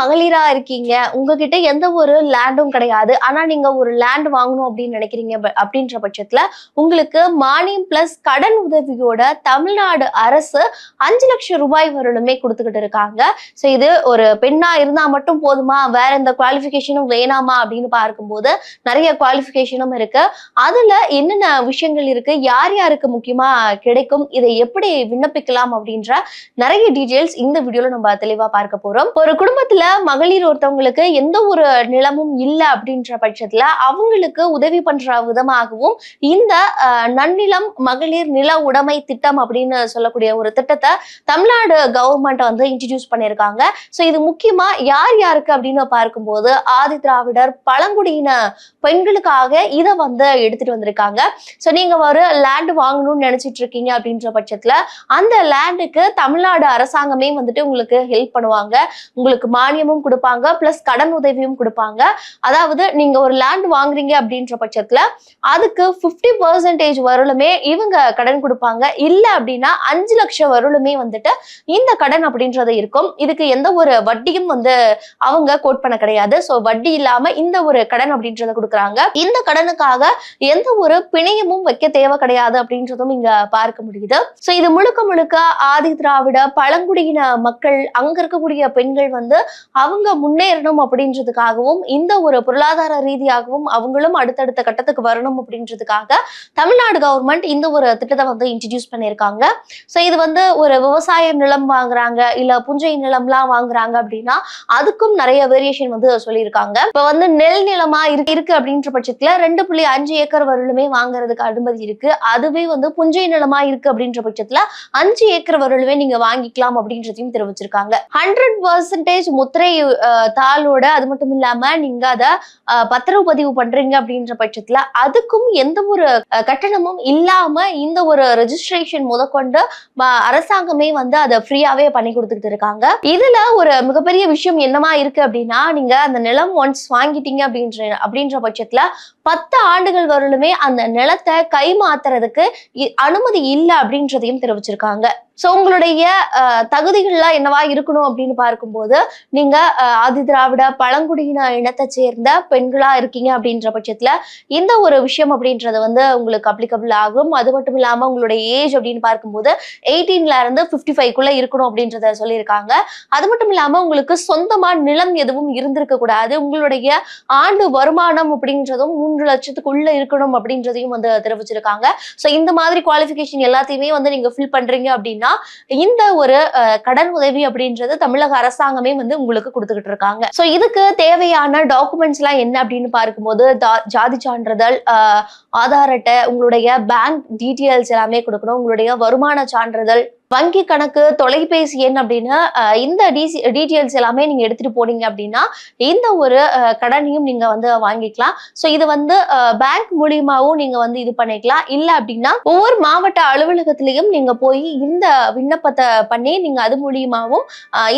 மகளிரா இருக்கீங்க. உங்ககிட்ட எந்த ஒரு லேண்டும் கிடையாது. ஆனா நீங்க ஒரு லேண்ட் வாங்கணும் அப்படின்னு நினைக்கிறீங்க அப்படின்ற பட்சத்துல உங்களுக்கு மானியம் பிளஸ் கடன் உதவியோட தமிழ்நாடு அரசு அஞ்சு லட்சம் ரூபாய் வரலுமே கொடுத்துக்கிட்டு இருக்காங்க. ஸோ இது ஒரு பெண்ணா இருந்தா மட்டும் போதுமா? வேற எந்த குவாலிஃபிகேஷனும் வேணாமா? அப்படின்னு பார்க்கும்போது நிறைய குவாலிஃபிகேஷனும் இருக்கு. அதுல என்னென்ன விஷயங்கள் இருக்கு? யார் யாருக்கு முக்கியமா கிடைக்கும்? இதை எப்படி விண்ணப்பிக்கலாம் அப்படின்ற நிறைய டீடைல்ஸ் இந்த வீடியோல நம்ம தெளிவா பார்க்க போறோம். ஒரு குடும்பத்துல மகளிர் ஒருத்தவங்களுக்கு எந்த ஒரு நிலமும் இல்லை அப்படின்ற பட்சத்துல அவங்களுக்கு உதவி பண்ற விதமாகவும் இந்த நன்னிலம் மகளிர் நில உடைமை திட்டம் அப்படின்னு சொல்லக்கூடிய ஒரு திட்டத்தை தமிழ்நாடு கவர்மெண்ட் வந்து இன்ட்ரடியூஸ் பண்ணியிருக்காங்க. ஸோ இது முக்கியமா யார் யாருக்கு அப்படின்னு பார்க்கும்போது ஆதி திராவிடர் பழங்குடியின பெண்களுக்காக இதை வந்து எடுத்துட்டு வந்திருக்காங்க. ஸோ நீங்க ஒரு லேண்ட் வாங்கணும்னு நினைச்சிட்டு இருக்கீங்க அப்படின்ற பட்சத்துல அந்த லேண்டுக்கு தமிழ்நாடு அரசாங்கமே வந்துட்டு உங்களுக்கு ஹெல்ப் பண்ணுவாங்க. உங்களுக்கு மானியமும் கொடுப்பாங்க பிளஸ் கடன் உதவியும் கொடுப்பாங்க. அதாவது நீங்க ஒரு லேண்ட் வாங்குறீங்க அப்படின்ற பட்சத்துல அதுக்கு 50% பர்சன்டேஜ் வரலுமே இவங்க கடன் கொடுப்பாங்க. இல்ல அப்படின்னா அஞ்சு லட்சம் வரலுமே வந்துட்டு இந்த கடன் அப்படின்றது இருக்கும். இதுக்கு எந்த ஒரு வட்டியும் வந்து அவங்க கோட் பண்ண கிடையாது. ஸோ வட்டி இல்லாம இந்த ஒரு கடன் அப்படின்றத கொடுக்குறாங்க. இந்த கடனுக்காக எந்த ஒரு பிணையமும் வைக்க தேவை கிடையாது அப்படின்றதும் இங்க பார்க்க முடியுது. ஸோ இது முழுக்க முழுக்க ஆதி திராவிட பழங்குடியின மக்கள் அங்க இருக்கக்கூடிய பெண்கள் வந்து அவங்க முன்னேறணும் அப்படின்றதுக்காகவும் இந்த ஒரு பொருளாதார ரீதியாகவும் அவங்களும் அடுத்தடுத்த கட்டத்துக்கு வரணும் அப்படின்றதுக்காக தமிழ்நாடு கவர்மெண்ட் இந்த ஒரு திட்டத்தை வந்து இன்ட்ரடியூஸ் பண்ணியிருக்காங்க. ஸோ இது வந்து ஒரு விவசாய நிலம் வாங்குறாங்க இல்ல புஞ்சை நிலம்லாம் வாங்குறாங்க அப்படின்னா அதுக்கும் நிறைய வேரியேஷன் வந்து சொல்லியிருக்காங்க. இப்போ வந்து நெல் நிலமா இருக்கு இருக்கு அப்படின்ற பட்சத்துல ரெண்டு புள்ளி அஞ்சு ஏக்கர் வரலுமே வாங்குறதுக்கு அனுமதி இருக்கு. அதுவே வந்து புஞ்சை நிலமா இருக்கு அப்படின்ற பட்சத்துல அஞ்சு ஏக்கர் வரலுமே நீங்க வாங்கிக்கலாம் அப்படின்றதையும் தெரிவிச்சிருக்காங்க. ஹண்ட்ரட் பர்சன்டேஜ் முத்திரை முத்திரை தாளோட அது மட்டும் இல்லாம நீங்க அதை பத்திரவு பதிவு பண்றீங்க அப்படின்ற பட்சத்துல அதுக்கும் எந்த ஒரு கட்டணமும் இல்லாம இந்த ஒரு ரெஜிஸ்ட்ரேஷன் முதற்கொண்டு ம- அரசாங்கமே வந்து அதை ஃப்ரீயாவே பண்ணி கொடுத்துக்கிட்டு இருக்காங்க. இதுல ஒரு மிகப்பெரிய விஷயம் என்னமா இருக்கு அப்படின்னா நீங்க அந்த நிலம் ஒன்ஸ் வாங்கிட்டீங்க அப்படின்ற அப்படின்ற பட்சத்துல பத்து ஆண்டுகள் வரலுமே அந்த நிலத்தை கை மாத்துறதுக்கு இ- அனுமதி இல்லை அப்படின்றதையும் தெரிவிச்சிருக்காங்க. ஸோ உங்களுடைய தகுதிகள்லாம் என்னவா இருக்கணும் அப்படின்னு பார்க்கும்போது நீங்க ஆதி திராவிட பழங்குடியின இனத்தை சேர்ந்த பெண்களா இருக்கீங்க அப்படின்ற பட்சத்துல இந்த ஒரு விஷயம் அப்படின்றது வந்து உங்களுக்கு அப்ளிகபிள் ஆகும். அது மட்டும் இல்லாம உங்களுடைய ஏஜ் அப்படின்னு பார்க்கும்போது எயிட்டீன்ல இருந்து ஃபிஃப்டி ஃபைவ்க்குள்ள இருக்கணும் அப்படின்றத சொல்லியிருக்காங்க. அது மட்டும் இல்லாம உங்களுக்கு சொந்தமா நிலம் எதுவும் இருந்திருக்க கூடாது. உங்களுடைய ஆண்டு வருமானம் அப்படின்றதும் மூன்று லட்சத்துக்குள்ள இருக்கணும் அப்படின்றதையும் வந்து தெரிவிச்சிருக்காங்க. ஸோ இந்த மாதிரி குவாலிஃபிகேஷன் எல்லாத்தையுமே வந்து நீங்க ஃபில் பண்றீங்க அப்படின்னா இந்த ஒரு அஹ், கடன் உதவி அப்படின்றது தமிழக அரசாங்கமே வந்து உங்களுக்கு கொடுத்துக்கிட்டு இருக்காங்க. ஸோ இதுக்கு தேவையான டாக்குமெண்ட்ஸ் எல்லாம் என்ன அப்படின்னு பார்க்கும்போது ஜாதி சான்றிதழ் ஆதார் அட்டை உங்களுடைய பேங்க் டீட்டெயில்ஸ் எல்லாமே கொடுக்கணும். உங்களுடைய வருமான சான்றிதழ் வங்கி கணக்கு தொலைபேசி எண் அப்படின்னு இந்த டிசி டீட்டெயில்ஸ் எல்லாமே நீங்க எடுத்துட்டு போனீங்க அப்படின்னா இந்த ஒரு கடனையும் நீங்க வந்து வாங்கிக்கலாம். ஸோ இது வந்து பேங்க் மூலியமாவும் நீங்க வந்து இது பண்ணிக்கலாம். இல்லை அப்படின்னா ஒவ்வொரு மாவட்ட அலுவலகத்திலையும் நீங்க போய் இந்த விண்ணப்பத்தை பண்ணி நீங்க அது மூலியமாவும்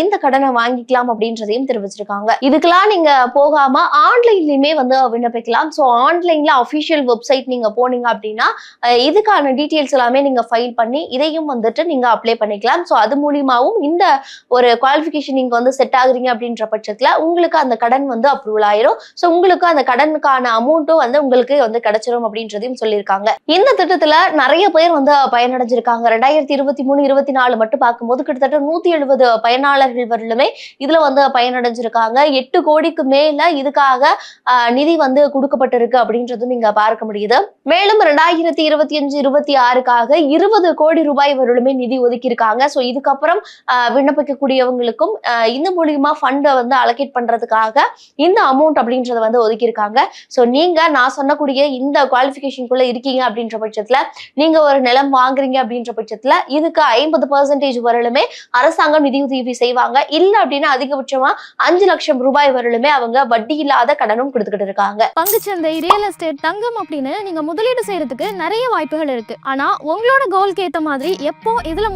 இந்த கடனை வாங்கிக்கலாம் அப்படின்றதையும் தெரிவிச்சிருக்காங்க. இதுக்கெல்லாம் நீங்க போகாம ஆன்லைன்லயுமே வந்து விண்ணப்பிக்கலாம். ஸோ ஆன்லைன்ல அஃபிஷியல் வெப்சைட் நீங்க போனீங்க அப்படின்னா இதுக்கான டீட்டெயில்ஸ் எல்லாமே நீங்க ஃபைல் பண்ணி இதையும் வந்துட்டு நீங்க அப்ளை பண்ணிக்கலாம். ஸோ அது மூலியமாவும் இந்த ஒரு குவாலிஃபிகேஷன் நீங்கள் வந்து செட் ஆகுறீங்க அப்படின்ற பட்சத்துல உங்களுக்கு அந்த கடன் வந்து அப்ரூவல் ஆயிரும். ஸோ உங்களுக்கு அந்த கடனுக்கான அமௌண்ட்டும் வந்து உங்களுக்கு வந்து கிடைச்சிரும் அப்படின்றதையும் சொல்லியிருக்காங்க. இந்த திட்டத்துல நிறைய பேர் வந்து பயனடைஞ்சிருக்காங்க. ரெண்டாயிரத்தி இருபத்தி மூணு இருபத்தி நாலு மட்டும் பார்க்கும்போது கிட்டத்தட்ட நூத்தி எழுபது பயனாளர்கள் வரலுமே இதுல வந்து பயனடைஞ்சிருக்காங்க. எட்டு கோடிக்கு மேல இதுக்காக ஆஹ், நிதி வந்து கொடுக்கப்பட்டிருக்கு அப்படின்றதும் இங்க பார்க்க முடியுது. மேலும் ரெண்டாயிரத்தி இருபத்தி அஞ்சு இருபத்தி ஆறுக்காக இருபது கோடி ரூபாய் வரலுமே நிதி ஒதுக்கியிருக்காங்க. ஸோ இதுக்கப்புறம் விண்ணப்பிக்கக்கூடியவங்களுக்கும் இந்த மூலியமா ஃபண்டை வந்து அலோகேட் பண்றதுக்காக இந்த அமௌண்ட் அப்படின்றத வந்து ஒதுக்கியிருக்காங்க. ஸோ நீங்க நான் சொன்னக்கூடிய இந்த குவாலிஃபிகேஷனுக்குள்ள இருக்கீங்க அப்படின்ற பட்சத்துல நீங்க ஒரு நிலம் வாங்குறீங்க அப்படின்ற பட்சத்துல இதுக்கு ஐம்பது பர்சன்டேஜ் வரலுமே அரசாங்கம் நிதியுதவி செய்வாங்க. இல்ல அப்படின்னா அதிகபட்சமா அஞ்சு லட்சம் ரூபாய் வரலுமே அவங்க வட்டி இல்லாத கடனும் கொடுத்துக்கிட்டு இருக்காங்க. பங்குச்சந்தை ரியல் எஸ்டேட் தங்கம் அப்படின்னு நீங்க முதலீடு செய்யறதுக்கு நிறைய வாய்ப்புகள் இருக்கு. ஆனா உங்களோட கோல்க்கு ஏத்த மாதிரி எப்போ இதுல